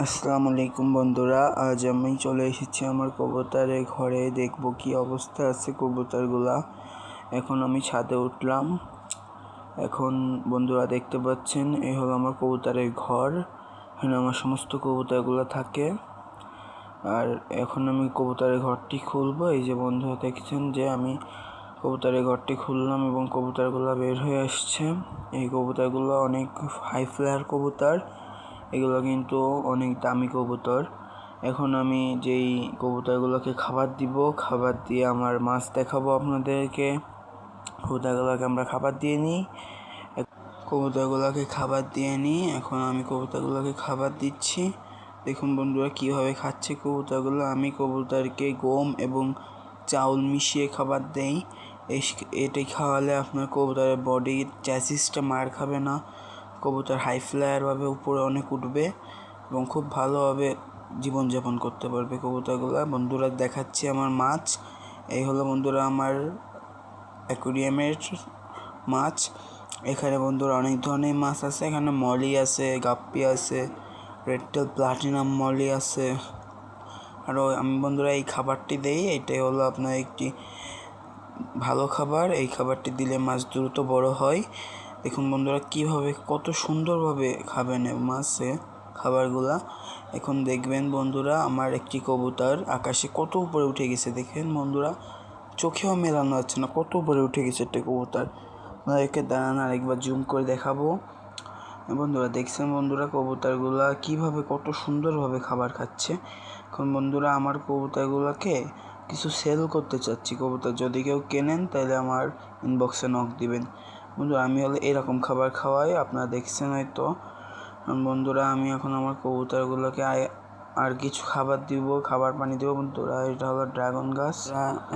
আসসালামু আলাইকুম বন্ধুরা, আজ আমি চলে এসেছি আমার কবুতরের ঘরে। দেখব কি অবস্থা আছে কবুতরগুলা। এখন আমি ছাদে উঠলাম। এখন বন্ধুরা দেখতে পাচ্ছেন এই হলো আমার কবুতরের ঘর। এখানে আমার সমস্ত কবুতরগুলো থাকে। আর এখন আমি কবুতরের ঘরটি খুলবো। এই যে বন্ধুরা দেখছেন যে আমি কবুতরের ঘরটি খুললাম এবং কবুতরগুলো বের হয়ে আসছে। এই কবুতরগুলো অনেক হাই ফ্লায়ার কবুতর। এগুলো কিন্তু অনেক দামি কবুতর। এখন আমি যেই কবুতরগুলোকে খাবার দিব, খাবার দিয়ে আমার মাছ দেখাবো আপনাদেরকে। কবুতরগুলোকে আমরা খাবার দিয়ে নিই। কবুতরগুলোকে খাবার দিয়ে নিই। এখন আমি কবুতরগুলোকে খাবার দিচ্ছি। দেখুন বন্ধুরা, কীভাবে খাচ্ছে কবুতরগুলো। আমি কবুতরকে গম এবং চাউল মিশিয়ে খাবার দেই। এটাই খাওয়ালে আপনার কবুতরের বডির চ্যাসিসটা মার খাবে না। কবুতর হাই ফ্লায়ারভাবে উপরে অনেক উঠবে এবং খুব ভালোভাবে জীবনযাপন করতে পারবে কবুতরগুলো। বন্ধুরা, দেখাচ্ছি আমার মাছ। এই হলো বন্ধুরা আমার অ্যাকুরিয়ামের মাছ। এখানে বন্ধুরা অনেক ধরনের মাছ আছে। এখানে মলি আছে, গাপ্পি আছে রেডটেল প্লাটিনাম মলি আছে। আরও আমি বন্ধুরা এই খাবারটি দেই। এটাই হলো আপনার একটি ভালো খাবার। এই খাবারটি দিলে মাছ দ্রুত বড় হয়। দেখুন বন্ধুরা, কীভাবে কত সুন্দরভাবে খাবেন মাছে খাবারগুলা। এখন দেখবেন বন্ধুরা, আমার একটি কবুতর আকাশে কত উপরে উঠে গেছে। দেখেন বন্ধুরা, চোখেও মেলানো যাচ্ছে না, কত উপরে উঠে গেছে একটা কবুতর। আপনাদেরকে দাঁড়ান, আরেকবার জুম করে দেখাবো। বন্ধুরা, দেখছেন বন্ধুরা, কবুতরগুলা কীভাবে কত সুন্দরভাবে খাবার খাচ্ছে। এখন বন্ধুরা, আমার কবুতরগুলোকে কিছু সেল করতে চাচ্ছি। কবুতর যদি কেউ কেনেন, তাহলে আমার ইনবক্সে নক দিবেন। বন্ধুরা আমি হলে এরকম খাবার খাওয়াই, আপনারা দেখছেন হয়তো। বন্ধুরা, আমি এখন আমার কবুতরগুলোকে আর কিছু খাবার দিব, খাবার পানি দেবো, বন্ধুরা, এটা হলো ড্রাগন গাছ।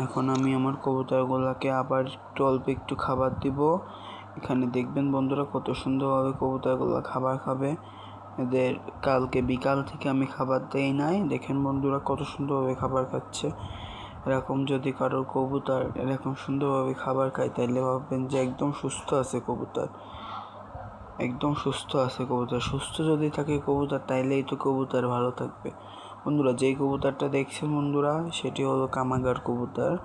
এখন আমি আমার কবুতরগুলোকে আবার একটু অল্প একটু খাবার দিব। এখানে দেখবেন বন্ধুরা, কত সুন্দরভাবে কবুতরগুলো খাবার খাবে। এদের কালকে বিকাল থেকে আমি খাবার দেই নাই। দেখেন বন্ধুরা, কত সুন্দরভাবে খাবার খাচ্ছে। এরকম যদি কারোর কবুতর এরকম সুন্দরভাবে খাবার খায় তাহলে ভাববেন যে একদম সুস্থ আছে কবুতর। একদম সুস্থ আছে কবুতর। সুস্থ যদি থাকে কবুতর, তাইলেই তো কবুতর ভালো থাকবে। বন্ধুরা, যেই কবুতরটা দেখছেন বন্ধুরা, সেটি হলো কামাগার কবুতর।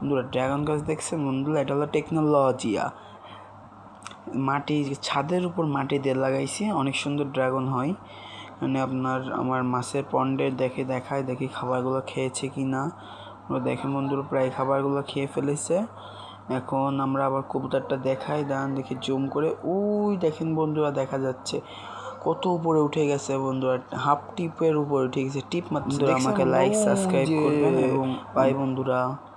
বন্ধুরা, ড্রাগন গাছ দেখছেন বন্ধুরা? এটা হলো টেকনোলজিয়া। মাটি, ছাদের উপর মাটি দিয়ে লাগাইছি। অনেক সুন্দর ড্রাগন হয়। মানে আপনার আমার মাছের পন্ডের দেখে দেখায়, দেখি খাবারগুলো খেয়েছে কি না দেখেন বন্ধুরা প্রায় খাবারগুলো খেয়ে ফেলেছে। এখন আমরা আবার কবুতরটা দেখাই দাঁড়ান দেখি জুম করে। ওই দেখেন বন্ধুরা দেখা যাচ্ছে। কত উপরে উঠে গেছে বন্ধুরা হাফ টিপের উপরে উঠে গেছে। টিপ মাত্র আমাকে লাইক সাবস্ক্রাইব করবেন এবং বাই বন্ধুরা।